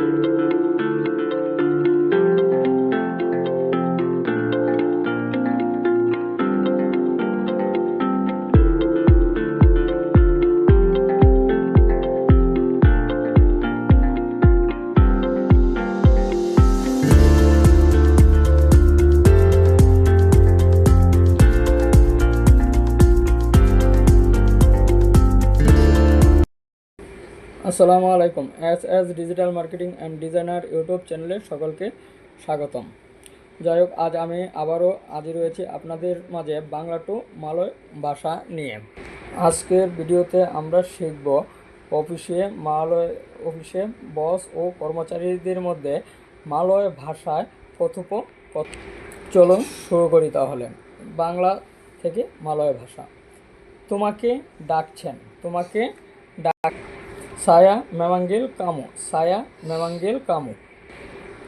うん。আসসালামু আলাইকুম। S S digital marketing and designer YouTube চ্যানেলে সকলকে স্বাগতম। যাই হোক, আজ আমি আবারও হাজির রয়েছি আপনাদের মাঝে বাংলা টু মালয় ভাষা নিয়ে। আজকের ভিডিওতে আমরা শিখব অফিসে মালয়, অফিসে বস ও কর্মচারীদের মধ্যে মালয় ভাষায় কথোপকথন। চলুন শুরু করি তাহলে। বাংলা থেকে মালয় ভাষা। তোমাকে ডাকছেন, তোমাকে ডাক সায়া মেমাঙ্গেল কামু, সায়া মেমাঙ্গেল কামু।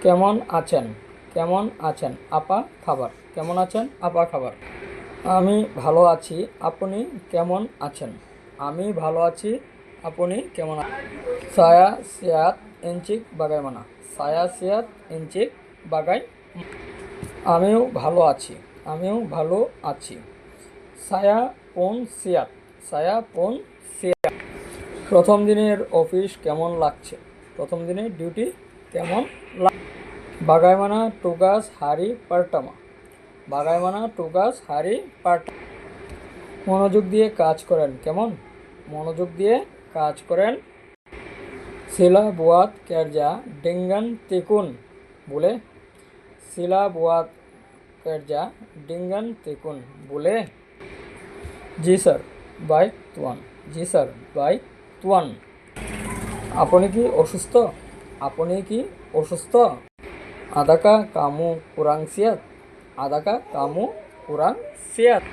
কেমন আছেন? কেমন আছেন? আপা খাবার। কেমন আছেন? আপা খাবার। আমি ভালো আছি। আপনি কেমন আছেন? আমি ভালো আছি। আপনি কেমন সায়া সিয়াত ইঞ্চিক বাগাই মানা সায়া সিয়াত ইঞ্চিক বাগাই আমিও ভালো আছি। আমিও ভালো আছি। সায়া পোন সিয়াত। সায়া পোন প্রথম দিনের অফিস কেমন লাগছে? প্রথম দিনের ডিউটি কেমন লাগ বাগাইমানা টুগাস হারি পার্টামা বাগাইমানা টুগাস হারি পার্টা মনোযোগ দিয়ে কাজ করেন কেমন? মনোযোগ দিয়ে কাজ করেন। শিলা বুয়াত কেরজা ডেঙ্গান তেকুন বলে। শিলা বুয়াত কেরজা ডিঙ্গান তেকুন বলে। জি স্যার, বাই তুয়ান। জি স্যার, বাই তুয়ান আপনি কি অসুস্থ? আপনি কি অসুস্থ? আদাকা কামু কুরাং সিয়াত। আদাকা কামু কুরাং সিয়াত।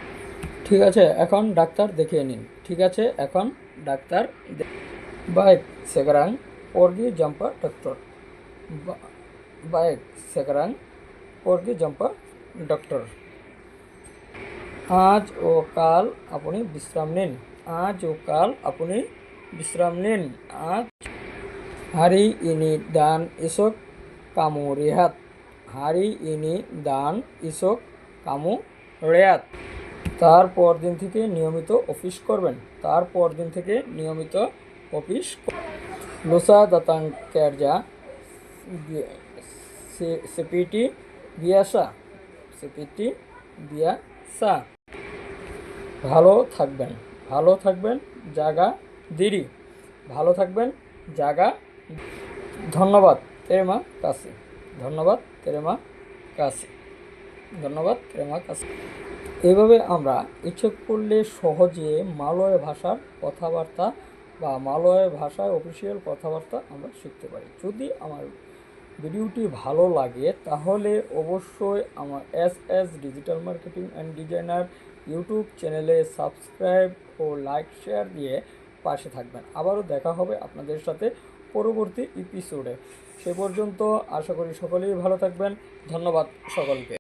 ঠিক আছে, এখন ডাক্তার দেখিয়ে নিন। ঠিক আছে, এখন ডাক্তার বাইক সেকারাং পরগি জাম্পা ডক্টর। বাইক সেকারাং পরগি জাম্পা ডক্টর। আজ ও কাল আপনি বিশ্রাম নিন। আজ ও কাল আপনি বিশ্রাম নিন। আজ hari ini dan esok kamu rehat hari ini dan esok kamu rehat তারপর দিন থেকে নিয়মিত অফিস করবেন। তারপর দিন থেকে নিয়মিত অফিস লোসা দাতাং কেরজা সেপিটি বিয়াসা সেপিটি বিয়াসা ভালো থাকবেন। ভালো থাকবেন। জাগা দেরি। ভালো থাকবেন, জাগা। ধন্যবাদ, তেরেমা কাছে ধন্যবাদ, তেরেমা কাছে ধন্যবাদ, তেরেমা কাছে এভাবে আমরা ইচ্ছে করলে সহজে মালয় ভাষার কথাবার্তা বা মালয় ভাষায় অফিসিয়াল কথাবার্তা আমরা শিখতে পারি। যদি আমার ভিডিওটি ভালো লাগে, তাহলে অবশ্যই আমার S S digital marketing and designer YouTube চ্যানেলে সাবস্ক্রাইব ও লাইক শেয়ার দিয়ে পাশে থাকবেন। আবারও দেখা হবে আপনাদের সাথে পরবর্তী এপিসোডে সে পর্যন্ত আশা করি সকলেই ভালো থাকবেন। ধন্যবাদ সকলকে।